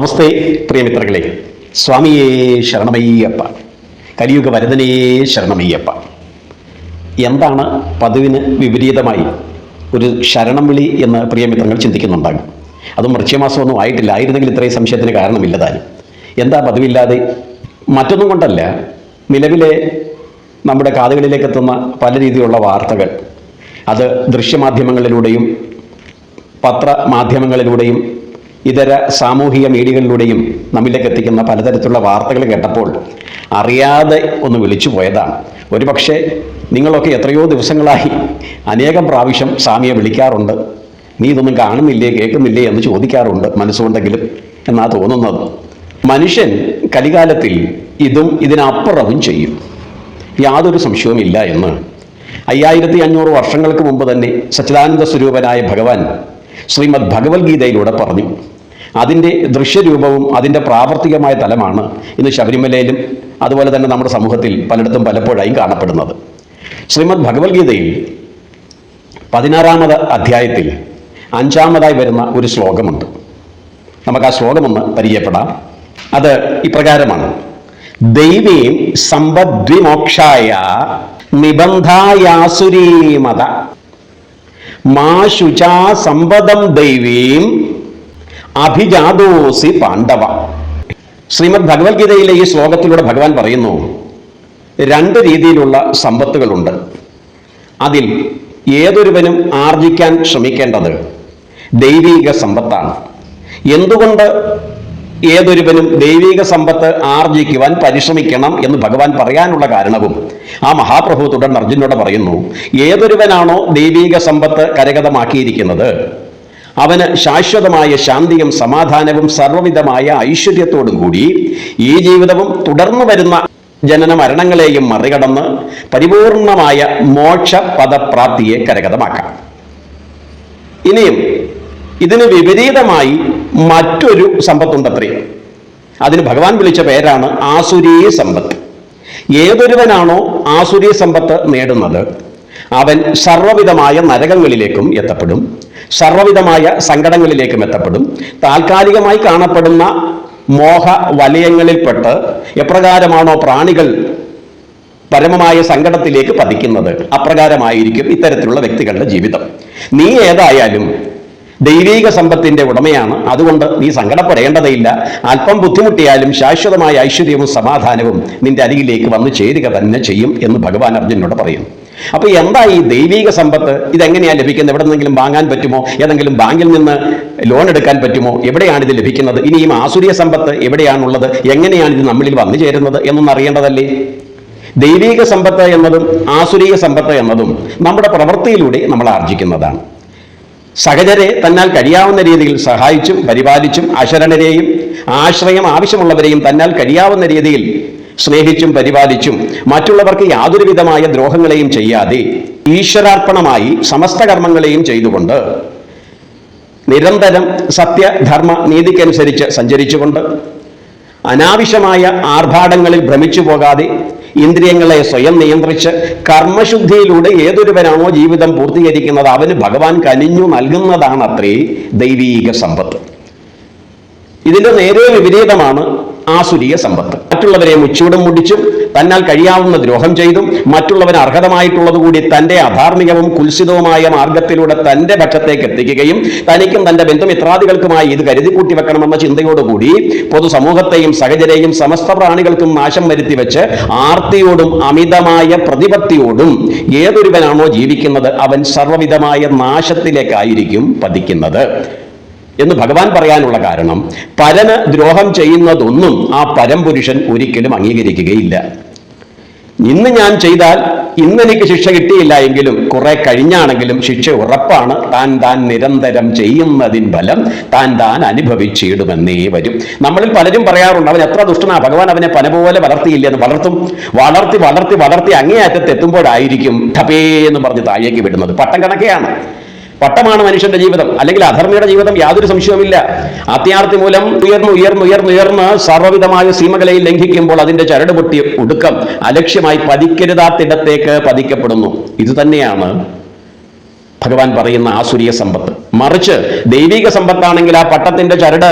നമസ്തേ പ്രിയമിത്രങ്ങളെ. സ്വാമിയേ ശരണമയ്യപ്പ. കലിയുഗ വരതനേ ശരണമയ്യപ്പ. എന്താണ് പതിവിന് വിപരീതമായി ഒരു ശരണം വിളി എന്ന് പ്രിയമിത്രങ്ങൾ ചിന്തിക്കുന്നുണ്ടാകും. അതും ഒന്നും ആയിട്ടില്ല. ആയിരുന്നെങ്കിൽ ഇത്രയും സംശയത്തിന് കാരണമില്ലതാനും എന്താ പതിവില്ലാതെ? മറ്റൊന്നും കൊണ്ടല്ല. നിലവിലെ നമ്മുടെ കാതുകളിലേക്ക് എത്തുന്ന പല രീതിയിലുള്ള വാർത്തകൾ. അത് ദൃശ്യമാധ്യമങ്ങളിലൂടെയും പത്രമാധ്യമങ്ങളിലൂടെയും ഇതര സാമൂഹിക മീഡിയകളിലൂടെയും നമ്മിലേക്ക് എത്തിക്കുന്ന പലതരത്തിലുള്ള വാർത്തകൾ കേട്ടപ്പോൾ അറിയാതെ ഒന്ന് വിളിച്ചു പോയതാണ്. ഒരുപക്ഷെ നിങ്ങളൊക്കെ എത്രയോ ദിവസങ്ങളായി അനേകം പ്രാവശ്യം സ്വാമിയെ വിളിക്കാറുണ്ട്. നീ ഇതൊന്നും കാണുന്നില്ലേ കേൾക്കുന്നില്ലേ എന്ന് ചോദിക്കാറുണ്ട് മനസ്സുകൊണ്ടെങ്കിലും എന്നാ തോന്നുന്നത്. മനുഷ്യൻ കലികാലത്തിൽ ഇതും ഇതിനപ്പുറവും ചെയ്യും. യാതൊരു സംശയവുമില്ല എന്ന്. അയ്യായിരത്തി അഞ്ഞൂറ് വർഷങ്ങൾക്ക് മുമ്പ് തന്നെ സച്ചിദാനന്ദ സ്വരൂപനായ ഭഗവാൻ ശ്രീമദ് ഭഗവത്ഗീതയിലൂടെ പറഞ്ഞു അതിന്റെ ദൃശ്യരൂപവും അതിന്റെ പ്രാവർത്തികമായ തലമാണ് ഇന്ന് ശബരിമലയിലും അതുപോലെ തന്നെ നമ്മുടെ സമൂഹത്തിൽ പലയിടത്തും പലപ്പോഴായും കാണപ്പെടുന്നത്. ശ്രീമദ് ഭഗവത്ഗീതയിൽ പതിനാറാമത് അധ്യായത്തിൽ അഞ്ചാമതായി വരുന്ന ഒരു ശ്ലോകമുണ്ട്. നമുക്ക് ആ ശ്ലോകമൊന്ന് പരിചയപ്പെടാം. അത് ഇപ്രകാരമാണ്. ദൈവീം സമ്പദ്വിമോക്ഷായ നിബന്ധായാസുരീമത. മാ ശുചാ സമ്പദം ദൈവീം അഭിജാതോസി പാണ്ഡവ. ശ്രീമദ് ഭഗവത്ഗീതയിലെ ഈ ശ്ലോകത്തിലൂടെ ഭഗവാൻ പറയുന്നു രണ്ട് രീതിയിലുള്ള സമ്പത്തുകളുണ്ട്. അതിൽ ഏതൊരുവനും ആർജിക്കാൻ ശ്രമിക്കേണ്ടത് ദൈവീക സമ്പത്താണ്. എന്തുകൊണ്ട് ഏതൊരുവനും ദൈവീക സമ്പത്ത് ആർജിക്കുവാൻ പരിശ്രമിക്കണം എന്ന് ഭഗവാൻ പറയാനുള്ള കാരണവും ആ മഹാപ്രഭു തുടർന്ന് അർജുനോട് പറയുന്നു ഏതൊരുവനാണോ ദൈവീക സമ്പത്ത് കരഗതമാക്കിയിരിക്കുന്നത് അവന് ശാശ്വതമായ ശാന്തിയും സമാധാനവും സർവവിധമായ ഐശ്വര്യത്തോടും കൂടി ഈ ജീവിതവും തുടർന്നു വരുന്ന ജനന മരണങ്ങളെയും മറികടന്ന് പരിപൂർണമായ മോക്ഷ പദപ്രാപ്തിയെ കരഗതമാക്കാം. ഇനിയും ഇതിന് വിപരീതമായി മറ്റൊരു സമ്പത്തുണ്ടത്രേ. അതിന് ഭഗവാൻ വിളിച്ച പേരാണ് ആസുരീ സമ്പത്ത്. ഏതൊരുവനാണോ ആസുരീ സമ്പത്ത് നേടുന്നത്? അവൻ സർവവിധമായ നരകങ്ങളിലേക്കും എത്തപ്പെടും. സർവവിധമായ സങ്കടങ്ങളിലേക്കും എത്തപ്പെടും. താൽക്കാലികമായി കാണപ്പെടുന്ന മോഹ വലയങ്ങളിൽപ്പെട്ട് എപ്രകാരമാണോ പ്രാണികൾ പരമമായ സങ്കടത്തിലേക്ക് പതിക്കുന്നത്? അപ്രകാരമായിരിക്കും ഇത്തരത്തിലുള്ള വ്യക്തികളുടെ ജീവിതം. നീ ഏതായാലും ദൈവീക സമ്പത്തിന്റെ ഉടമയാണ്. അതുകൊണ്ട് നീ സങ്കടപ്പെടേണ്ടതില്ല. അല്പം ബുദ്ധിമുട്ടിയാലും ശാശ്വതമായ ഐശ്വര്യവും സമാധാനവും നിന്റെ അരികിലേക്ക് വന്നു ചേരുക തന്നെ ചെയ്യും എന്ന് ഭഗവാൻ അർജുനോട് പറയുന്നു. അപ്പൊ എന്താ ഈ ദൈവിക സമ്പത്ത്? ഇതെങ്ങനെയാ ലഭിക്കുന്നത്? എവിടെ നിന്നെങ്കിലും വാങ്ങാൻ പറ്റുമോ? ഏതെങ്കിലും ബാങ്കിൽ നിന്ന് ലോൺ എടുക്കാൻ പറ്റുമോ? എവിടെയാണ് ഇത് ലഭിക്കുന്നത്? ഇനി ഈ ആസുരിയ സമ്പത്ത് എവിടെയാണുള്ളത്? എങ്ങനെയാണ് ഇത് നമ്മളിൽ വന്നു ചേരുന്നത് എന്നൊന്നും അറിയേണ്ടതല്ലേ? ദൈവിക സമ്പത്ത് എന്നതും ആസുരീയ സമ്പത്ത് എന്നതും നമ്മുടെ പ്രവൃത്തിയിലൂടെ നമ്മൾ ആർജിക്കുന്നതാണ്. സഹജരെ തന്നാൽ കഴിയാവുന്ന രീതിയിൽ സഹായിച്ചും പരിപാലിച്ചും അശരണരെയും ആശ്രയം ആവശ്യമുള്ളവരെയും തന്നാൽ കഴിയാവുന്ന രീതിയിൽ സ്നേഹിച്ചും പരിപാലിച്ചും മറ്റുള്ളവർക്ക് യാതൊരു വിധമായ ദ്രോഹങ്ങളെയും ചെയ്യാതെ ഈശ്വരാർപ്പണമായി സമസ്ത കർമ്മങ്ങളെയും ചെയ്തുകൊണ്ട് നിരന്തരം സത്യധർമ്മ നീതിക്കനുസരിച്ച് സഞ്ചരിച്ചുകൊണ്ട് അനാവശ്യമായ ആർഭാടങ്ങളിൽ ഭ്രമിച്ചു പോകാതെ ഇന്ദ്രിയങ്ങളെ സ്വയം നിയന്ത്രിച്ച് കർമ്മശുദ്ധിയിലൂടെ ഏതൊരുവനാണോ ജീവിതം പൂർത്തീകരിക്കുന്നത് അവന് ഭഗവാൻ കനിഞ്ഞു നൽകുന്നതാണ് അത്രേ ദൈവീക സമ്പത്ത്. ഇതിന്റെ നേരെ വിപരീതമാണ് ആസുരീയ സമ്പത്ത്. മറ്റുള്ളവരെ മുച്ചൂടും മുടിച്ചും തന്നാൽ കഴിയാവുന്ന ദ്രോഹം ചെയ്തും മറ്റുള്ളവന് അർഹതമായിട്ടുള്ളത് കൂടി തന്റെ അധാർമികവും കുൽസിതവുമായ മാർഗത്തിലൂടെ തന്റെ പക്ഷത്തേക്ക് എത്തിക്കുകയും തനിക്കും തന്റെ ബന്ധുമിത്രാദികൾക്കുമായി ഇത് കരുതിക്കൂട്ടി വെക്കണമെന്ന ചിന്തയോടുകൂടി പൊതുസമൂഹത്തെയും സഹചരെയും സമസ്ത പ്രാണികൾക്കും നാശം വരുത്തി വെച്ച് ആർത്തിയോടും അമിതമായ പ്രതിപത്തിയോടും ഏതൊരുവനാണോ ജീവിക്കുന്നത് അവൻ സർവവിധമായ നാശത്തിലേക്കായിരിക്കും പതിക്കുന്നത്. എന്ന് ഭഗവാൻ പറയാനുള്ള കാരണം പരന് ദ്രോഹം ചെയ്യുന്നതൊന്നും ആ പരംപുരുഷൻ ഒരിക്കലും അംഗീകരിക്കുകയില്ല. ഇന്ന് ഞാൻ ചെയ്താൽ ഇന്ന് എനിക്ക് ശിക്ഷ കിട്ടിയില്ല എങ്കിലും കുറെ കഴിഞ്ഞാണെങ്കിലും ശിക്ഷ ഉറപ്പാണ്. താൻ താൻ നിരന്തരം ചെയ്യുന്നതിൻ ഫലം താൻ താൻ അനുഭവിച്ചിടുമെന്നേ വരും. നമ്മളിൽ പലരും പറയാറുണ്ട് അവൻ എത്ര ദുഷ്ടനാ ഭഗവാൻ അവനെ പന പോലെ വളർത്തിയില്ല? എന്ന് വളർത്തും വളർത്തി വളർത്തി വളർത്തി അങ്ങേയറ്റത്ത് എത്തുമ്പോഴായിരിക്കും ടപേ എന്ന് പറഞ്ഞ് താഴേക്ക് വിടുന്നത്. പട്ടം കണക്കെയാണ്. പട്ടമാണ് മനുഷ്യന്റെ ജീവിതം. അല്ലെങ്കിൽ അധർമ്മിയുടെ ജീവിതം യാതൊരു സംശയവുമില്ല. അത്യാർത്ഥി മൂലം ഉയർന്നു ഉയർന്നു ഉയർന്നു ഉയർന്ന് സർവവിധമായ സീമകളെയും ലംഘിക്കുമ്പോൾ അതിന്റെ ചരട് പൊട്ടി ഒടുക്കം അലക്ഷ്യമായി പതിക്കരുതാത്തിടത്തേക്ക് പതിക്കപ്പെടുന്നു. ഇത് തന്നെയാണ് ഭഗവാൻ പറയുന്ന ആസുരീയ സമ്പത്ത്. മറിച്ച് ദൈവിക സമ്പത്താണെങ്കിൽ ആ പട്ടത്തിന്റെ ചരട്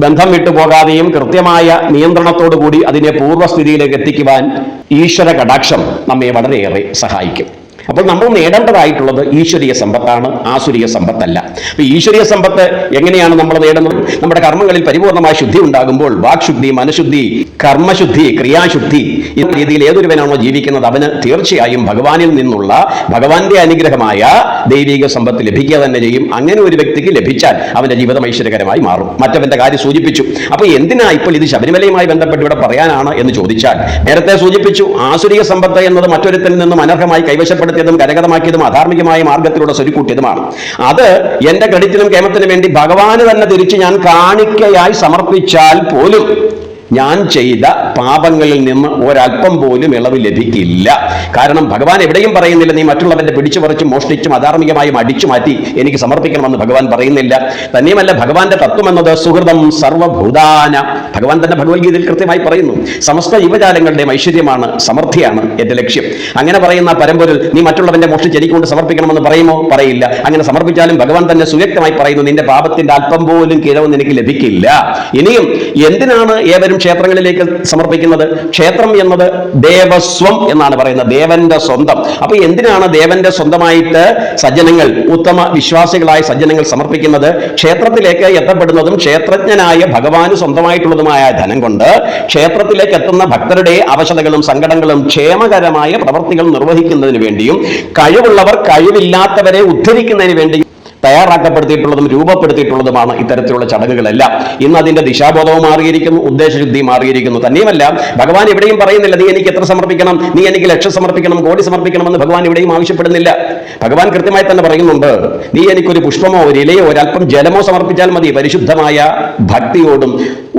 ബന്ധം വിട്ടുപോകാതെയും കൃത്യമായ നിയന്ത്രണത്തോടു കൂടി അതിനെ പൂർവസ്ഥിതിയിലേക്ക് എത്തിക്കുവാൻ ഈശ്വര കടാക്ഷം നമ്മെ വളരെയേറെ സഹായിക്കും. അപ്പോൾ നമ്മൾ നേടേണ്ടതായിട്ടുള്ളത് ഈശ്വരീയ സമ്പത്താണ് ആസുരീയ സമ്പത്തല്ല. അപ്പൊ ഈശ്വരീയ സമ്പത്ത് എങ്ങനെയാണ് നമ്മൾ നേടുന്നത്? നമ്മുടെ കർമ്മങ്ങളിൽ പരിപൂർണമായ ശുദ്ധി ഉണ്ടാകുമ്പോൾ വാക്ശുദ്ധി മനഃശുദ്ധി കർമ്മശുദ്ധി ക്രിയാശുദ്ധി എന്ന രീതിയിൽ ഏതൊരുവനാണോ ജീവിക്കുന്നത് അവന് തീർച്ചയായും ഭഗവാനിൽ നിന്നുള്ള ഭഗവാന്റെ അനുഗ്രഹമായ ദൈവിക സമ്പത്ത് ലഭിക്കുക തന്നെ ചെയ്യും. അങ്ങനെ ഒരു വ്യക്തിക്ക് ലഭിച്ചാൽ അവന്റെ ജീവിതം ഐശ്വര്യകരമായി മാറും. മറ്റവന്റെ കാര്യം സൂചിപ്പിച്ചു. അപ്പൊ എന്തിനാ ഇപ്പോൾ ഇത് ശബരിമലയുമായി ബന്ധപ്പെട്ട് ഇവിടെ പറയാനാണ് എന്ന് ചോദിച്ചാൽ നേരത്തെ സൂചിപ്പിച്ചു ആസുരിക സമ്പത്ത് എന്നത് മറ്റൊരുത്തിൽ നിന്നും അനർഹമായി കൈവശപ്പെടുത്തിയതും കരകതമാക്കിയതും അധാർമികമായ മാർഗത്തിലൂടെ സ്വരുക്കൂട്ടിയതുമാണ്. അത് എന്റെ ക്രെഡിറ്റിനും കേമത്തിനും വേണ്ടി ഭഗവാന് തന്നെ തിരിച്ച് ഞാൻ കാണിക്കയായി സമർപ്പിച്ചാൽ പോലും ഞാൻ ചെയ്ത പാപങ്ങളിൽ നിന്ന് ഒരല്പം പോലും ഇളവ് ലഭിക്കില്ല. കാരണം ഭഗവാൻ എവിടെയും പറയുന്നില്ല നീ മറ്റുള്ളവന്റെ പിടിച്ചു മോഷ്ടിച്ചും അധാർമികമായും അടിച്ചു മാറ്റി എനിക്ക് സമർപ്പിക്കണമെന്ന് ഭഗവാൻ പറയുന്നില്ല. തന്നെയുമല്ല ഭഗവാന്റെ തത്വം എന്നത് സുഹൃതം സർവഭൂതാന. ഭഗവാൻ തന്നെ ഭഗവത്ഗീതയിൽ കൃത്യമായി പറയുന്നു സമസ്ത യുവജാലങ്ങളുടെ ഐശ്വര്യമാണ് സമൃദ്ധിയാണ് എന്റെ ലക്ഷ്യം. അങ്ങനെ പറയുന്ന പരമ്പൊരുൾ നീ മറ്റുള്ളവന്റെ മോഷ്ടിച്ച് എനിക്ക് സമർപ്പിക്കണമെന്ന് പറയുമോ? പറയില്ല. അങ്ങനെ സമർപ്പിച്ചാലും ഭഗവാൻ തന്നെ സുവ്യക്തമായി പറയുന്നു നിന്റെ പാപത്തിന്റെ അല്പം പോലും കിഴവ് നിനക്ക് ലഭിക്കില്ല. ഇനിയും എന്തിനാണ് ഏവരും ക്ഷേത്രങ്ങളിലേക്ക് സമർപ്പിക്കുന്നത് ക്ഷേത്രം എന്നത് ദേവസ്വം എന്നാണ് പറയുന്നത് ദേവന്റെ സ്വന്തം. അപ്പൊ എന്തിനാണ് ദേവന്റെ സ്വന്തമായിട്ട് സജ്ജനങ്ങൾ ഉത്തമ വിശ്വാസികളായ സജ്ജനങ്ങൾ സമർപ്പിക്കുന്നത്? ക്ഷേത്രത്തിലേക്ക് എത്തപ്പെടുന്നതും ക്ഷേത്രജ്ഞനായ ഭഗവാന് സ്വന്തമായിട്ടുള്ളതുമായ ധനം കൊണ്ട് ക്ഷേത്രത്തിലേക്ക് എത്തുന്ന ഭക്തരുടെ അവശതകളും സങ്കടങ്ങളും ക്ഷേമകരമായ പ്രവർത്തികൾ നിർവഹിക്കുന്നതിന് വേണ്ടിയും കഴിവുള്ളവർ കഴിവില്ലാത്തവരെ ഉദ്ധരിക്കുന്നതിന് വേണ്ടിയും തയ്യാറാക്കപ്പെടുത്തിയിട്ടുള്ളതും രൂപപ്പെടുത്തിയിട്ടുള്ളതുമാണ് ഇത്തരത്തിലുള്ള ചടങ്ങുകളെല്ലാം. ഇന്ന് അതിന്റെ ദിശാബോധവും മാറിയിരിക്കുന്നു ഉദ്ദേശശുദ്ധി മാറിയിരിക്കുന്നു. തന്നെയുമല്ല ഭഗവാൻ എവിടെയും പറയുന്നില്ല നീ എനിക്ക് എത്ര സമർപ്പിക്കണം? നീ എനിക്ക് ലക്ഷം സമർപ്പിക്കണം കോടി സമർപ്പിക്കണമെന്ന് ഭഗവാൻ എവിടെയും ആവശ്യപ്പെടുന്നില്ല. ഭഗവാൻ കൃത്യമായി തന്നെ പറയുന്നുണ്ട് നീ എനിക്കൊരു പുഷ്പമോ ഒരു ഇലയോ ഒരല്പം ജലമോ സമർപ്പിച്ചാൽ മതി പരിശുദ്ധമായ ഭക്തിയോടും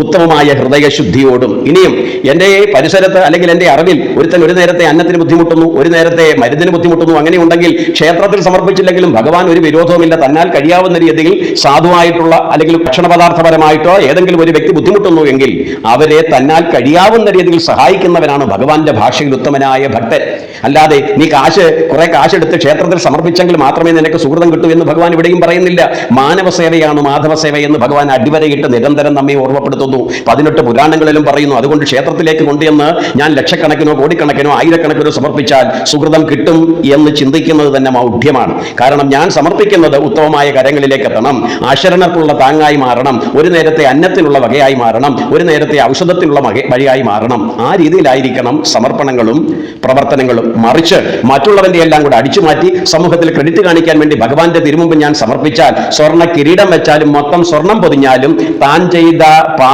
ഉത്തമമായ ഹൃദയശുദ്ധിയോടും ഇനിയും എന്റെ പരിസരത്ത് അല്ലെങ്കിൽ എന്റെ അറിവിൽ ഒരുത്തൻ ഒരു നേരത്തെ അന്നത്തിന് ബുദ്ധിമുട്ടുന്നു ഒരു നേരത്തെ മരുന്നിന് ബുദ്ധിമുട്ടുന്നു അങ്ങനെ ഉണ്ടെങ്കിൽ ക്ഷേത്രത്തിൽ സമർപ്പിച്ചില്ലെങ്കിലും ഭഗവാൻ ഒരു വിരോധവുമില്ല. തന്നാൽ കഴിയാവുന്ന രീതിയിൽ സാധുവായിട്ടുള്ള അല്ലെങ്കിൽ ഭക്ഷണ പദാർത്ഥപരമായിട്ടോ ഏതെങ്കിലും ഒരു വ്യക്തി ബുദ്ധിമുട്ടുന്നു എങ്കിൽ അവരെ തന്നാൽ കഴിയാവുന്ന രീതിയിൽ സഹായിക്കുന്നവനാണ് ഭഗവാന്റെ ഭാഷയിൽ ഉത്തമനായ ഭക്തൻ. അല്ലാതെ നീ കാശ് കുറെ കാശ് എടുത്ത് ക്ഷേത്രത്തിൽ സമർപ്പിച്ചെങ്കിൽ മാത്രമേ നിനക്ക് സുഹൃതം കിട്ടൂ എന്ന് ഭഗവാൻ ഇവിടെയും പറയുന്നില്ല. മാനവ സേവയാണ് മാധവ എന്ന് ഭഗവാൻ അടിവരയിട്ട് നിരന്തരം നമ്മെ ഓർമ്മപ്പെടുത്തുന്നു. പതിനെട്ട് പുരാണങ്ങളിലും പറയുന്നു അതുകൊണ്ട് ക്ഷേത്രത്തിലേക്ക് കൊണ്ടുവന്ന് ഞാൻ ലക്ഷക്കണക്കിനോ കോടിക്കണക്കിനോ ആയിരക്കണക്കിനോ സമർപ്പിച്ചാൽ സുഹൃതം കിട്ടും എന്ന് ചിന്തിക്കുന്നത് തന്നെ മൗഢ്യമാണ്. കാരണം ഞാൻ സമർപ്പിക്കുന്നത് ഉത്തമമായ കരങ്ങളിലേക്ക് എത്തണം. അശരണർക്കുള്ള താങ്ങായി മാറണം. ഒരു നേരത്തെ അന്നത്തിനുള്ള വകയായി മാറണം. ഒരു നേരത്തെ ഔഷധത്തിനുള്ള വഴിയായി മാറണം. ആ രീതിയിലായിരിക്കണം സമർപ്പണങ്ങളും പ്രവർത്തനങ്ങളും. മറിച്ച് മറ്റുള്ളവന്റെ എല്ലാം കൂടെ അടിച്ചു മാറ്റി സമൂഹത്തിൽ ക്രെഡിറ്റ് കാണിക്കാൻ വേണ്ടി ഭഗവാന്റെ തിരുമുമ്പ് ഞാൻ സമർപ്പിച്ചാൽ സ്വർണ കിരീടം വെച്ചാലും മൊത്തം സ്വർണം പൊതിഞ്ഞാലും താൻ ചെയ്ത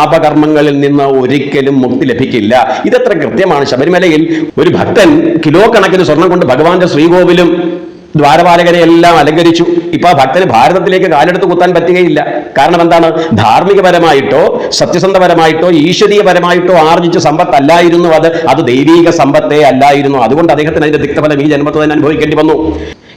പാപകർമ്മങ്ങളിൽ നിന്ന് ഒരിക്കലും മുക്തി ലഭിക്കില്ല. ഇതത്ര കൃത്യമാണ് ശബരിമലയിൽ ഒരു ഭക്തൻ കിലോ കണക്കിന് സ്വർണം കൊണ്ട് ഭഗവാന്റെ ശ്രീകോവിലും ദ്വാരപാലകരെ എല്ലാം അലങ്കരിച്ചു. ഇപ്പൊ ആ ഭക്തന് ഭാരതത്തിലേക്ക് കാലെടുത്ത് കുത്താൻ പറ്റുകയില്ല. കാരണം എന്താണ്? ധാർമ്മികപരമായിട്ടോ സത്യസന്ധപരമായിട്ടോ ഈശ്വരീയപരമായിട്ടോ ആർജിച്ച സമ്പത്തല്ലായിരുന്നു അത്. അത് ദൈവീക സമ്പത്തേ അല്ലായിരുന്നു. അതുകൊണ്ട് അദ്ദേഹത്തിന് അതിന്റെ തിക്തഫലം ഈ ജന്മത്തിൽ തന്നെ അനുഭവിക്കേണ്ടി വന്നു.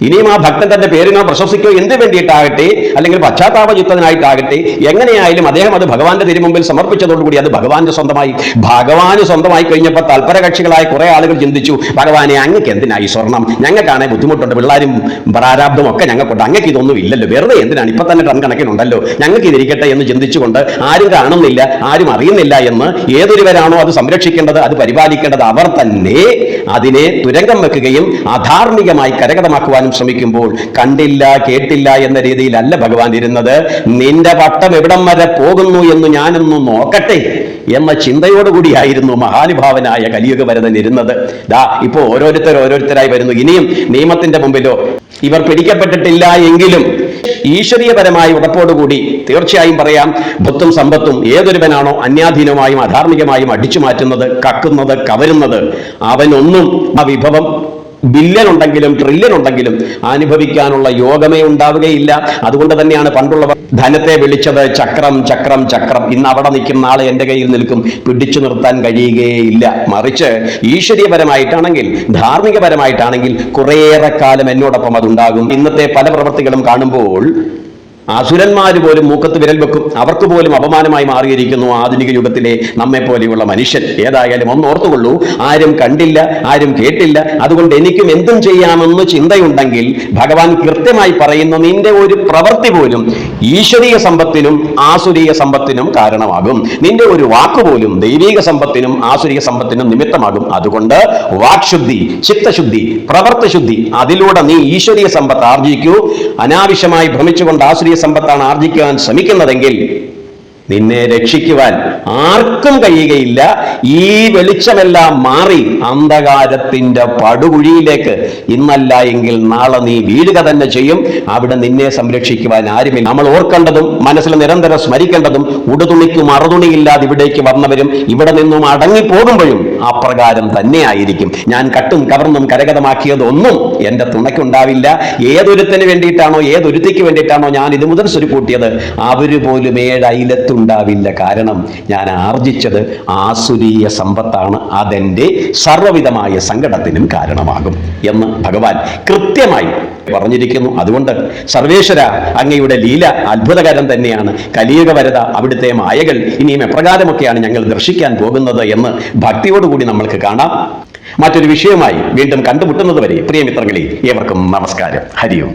ഇനിയും ആ ഭക്തൻ തന്റെ പേരിനോ പ്രശംസിക്കോ. എന്ത് വേണ്ടിയിട്ടാകട്ടെ? അല്ലെങ്കിൽ പശ്ചാത്താപയുക്തനായിട്ടാകട്ടെ എങ്ങനെയായാലും അദ്ദേഹം അത് ഭഗവാന്റെ തിരുമുമ്പിൽ സമർപ്പിച്ചതോടുകൂടി അത് ഭഗവാന്റെ സ്വന്തമായി ഭഗവാന് സ്വന്തമായി കഴിഞ്ഞപ്പോൾ തൽപരകക്ഷികളായ കുറെ ആളുകൾ ചിന്തിച്ചു ഭഗവാനെ അങ്ങക്ക് എന്തിനായി സ്വർണം? ഞങ്ങൾക്കാണെ ബുദ്ധിമുട്ടുണ്ട് പിള്ളേരും പ്രാരാബ്ദം ഒക്കെ ഞങ്ങൾക്കുണ്ട്. അങ്ങക്ക് ഇതൊന്നും ഇല്ലല്ലോ. വെറുതെ എന്തിനാണ്? ഇപ്പൊ തന്നെ ടൺ കണക്കിനുണ്ടല്ലോ. ഞങ്ങൾക്ക് ഇതിരിക്കട്ടെ എന്ന് ചിന്തിച്ചുകൊണ്ട് ആരും കാണുന്നില്ല ആരും അറിയുന്നില്ല എന്ന് ഏതൊരുവരാണോ അത് സംരക്ഷിക്കേണ്ടത് അത് പരിപാലിക്കേണ്ടത് അവർ തന്നെ അതിനെ തുരങ്കം വെക്കുകയും അധാർമികമായി കരകതമാക്കുവാനും ശ്രമിക്കുമ്പോൾ കണ്ടില്ല കേട്ടില്ല എന്ന രീതിയിലല്ല ഭഗവാൻ ഇരുന്നത്. നിന്റെ പട്ടം എവിടം വരെ പോകുന്നു എന്ന് ഞാനൊന്ന് നോക്കട്ടെ എന്ന ചിന്തയോടുകൂടിയായിരുന്നു മഹാനുഭാവനായ കലിയുഗ വരതൻ ഇരുന്നത്. ദാ ഇപ്പോ ഓരോരുത്തർ ഓരോരുത്തരായി വരുന്നു. ഇനിയും നിയമത്തിന്റെ മുമ്പിലോ ഇവർ പിടിക്കപ്പെട്ടിട്ടില്ല എങ്കിലും ഈശ്വരീയപരമായ ഉറപ്പോടുകൂടി തീർച്ചയായും പറയാം ഭത്തും സമ്പത്തും ഏതൊരുവനാണോ അന്യാധീനമായും അധാർമികമായും അടിച്ചു മാറ്റുന്നത് കക്കുന്നത് കവരുന്നത്. അവനൊന്നും ആ വിഭവം ബില്യൺ ഉണ്ടെങ്കിലും ട്രില്യൺ ഉണ്ടെങ്കിലും അനുഭവിക്കാനുള്ള യോഗമേ ഉണ്ടാവുകയില്ല. അതുകൊണ്ട് തന്നെയാണ് പണ്ടുള്ളവർ ധനത്തെ വിളിച്ചത് ചക്രം ചക്രം ചക്രം. ഇന്ന് അവിടെ നിൽക്കും നാളെ എന്റെ കയ്യിൽ നിൽക്കും. പിടിച്ചു നിർത്താൻ കഴിയുകയില്ല. മറിച്ച് ഈശ്വരീയപരമായിട്ടാണെങ്കിൽ ധാർമ്മികപരമായിട്ടാണെങ്കിൽ കുറേയേറെ കാലം എന്നോടൊപ്പം അതുണ്ടാകും. ഇന്നത്തെ പല പ്രവൃത്തികളും കാണുമ്പോൾ അസുരന്മാര് പോലും മൂക്കത്ത് വിരൽ വെക്കും. അവർക്ക് പോലും അപമാനമായി മാറിയിരിക്കുന്നു ആധുനിക യുഗത്തിലെ നമ്മെ പോലെയുള്ള മനുഷ്യൻ. ഏതായാലും ഒന്ന് ഓർത്തുകൊള്ളൂ ആരും കണ്ടില്ല ആരും കേട്ടില്ല. അതുകൊണ്ട് എനിക്കും എന്തും ചെയ്യാമെന്ന് ചിന്തയുണ്ടെങ്കിൽ ഭഗവാൻ കൃത്യമായി പറയുന്ന നിന്റെ ഒരു പ്രവൃത്തി പോലും ഈശ്വരീയ സമ്പത്തിനും ആസുരീയ സമ്പത്തിനും കാരണമാകും. നിന്റെ ഒരു വാക്ക് പോലും ദൈവിക സമ്പത്തിനും ആസുരീയ സമ്പത്തിനും നിമിത്തമാകും. അതുകൊണ്ട് വാക്ശുദ്ധി ചിത്തശുദ്ധി പ്രവർത്തശുദ്ധി അതിലൂടെ നീ ഈശ്വരീയ സമ്പത്ത് ആർജിക്കൂ. അനാവശ്യമായി ഭ്രമിച്ചുകൊണ്ട് ആസുരീയ സമ്പത്താണ് ആർജിക്കുവാൻ ശ്രമിക്കുന്നതെങ്കിൽ നിന്നെ രക്ഷിക്കുവാൻ ആർക്കും കഴിയുകയില്ല. ഈ വെളിച്ചമെല്ലാം മാറി അന്ധകാരത്തിന്റെ പടുകുഴിയിലേക്ക് ഇന്നല്ല എങ്കിൽ നാളെ നീ വീഴുക തന്നെ ചെയ്യും. അവിടെ നിന്നെ സംരക്ഷിക്കുവാൻ ആരുമില്ല. നമ്മൾ ഓർക്കേണ്ടതും മനസ്സിൽ നിരന്തരം സ്മരിക്കേണ്ടതും ഉടുതുണിക്കും അറുതുണിയില്ലാതെ ഇവിടേക്ക് വന്നവരും ഇവിടെ നിന്നും അടങ്ങിപ്പോകുമ്പോഴും അപ്രകാരം തന്നെയായിരിക്കും. ഞാൻ കട്ടും കവർന്നും കരഗതമാക്കിയതൊന്നും എന്റെ തുണയ്ക്കുണ്ടാവില്ല. ഏതൊരുത്തിന് വേണ്ടിയിട്ടാണോ ഏതൊരുത്തിക്ക് വേണ്ടിയിട്ടാണോ ഞാൻ ഇത് മുതൽ സ്വരുക്കൂട്ടിയത്? അവർ പോലും ഏഴയിലത്തുണ്ടാവില്ല. കാരണം ഞാൻ ആർജിച്ചത് ആസുരീയ സമ്പത്താണ്. അതെന്റെ സർവവിധമായ സങ്കടത്തിനും കാരണമാകും എന്ന് ഭഗവാൻ കൃത്യമായി പറഞ്ഞിരിക്കുന്നു. അതുകൊണ്ട് സർവേശ്വര അങ്ങയുടെ ലീല അത്ഭുതകരം തന്നെയാണ്. കലിയുഗ വരത അവിടുത്തെ മായകൾ ഇനിയും എപ്രകാരമൊക്കെയാണ് ഞങ്ങൾ ദർശിക്കാൻ പോകുന്നത് എന്ന് ഭക്തിയോടുകൂടി നമ്മൾക്ക് കാണാം. മറ്റൊരു വിഷയമായി വീണ്ടും കണ്ടുമുട്ടുന്നത് വരെ പ്രിയ മിത്രങ്ങളെ ഏവർക്കും നമസ്കാരം. ഹരിയും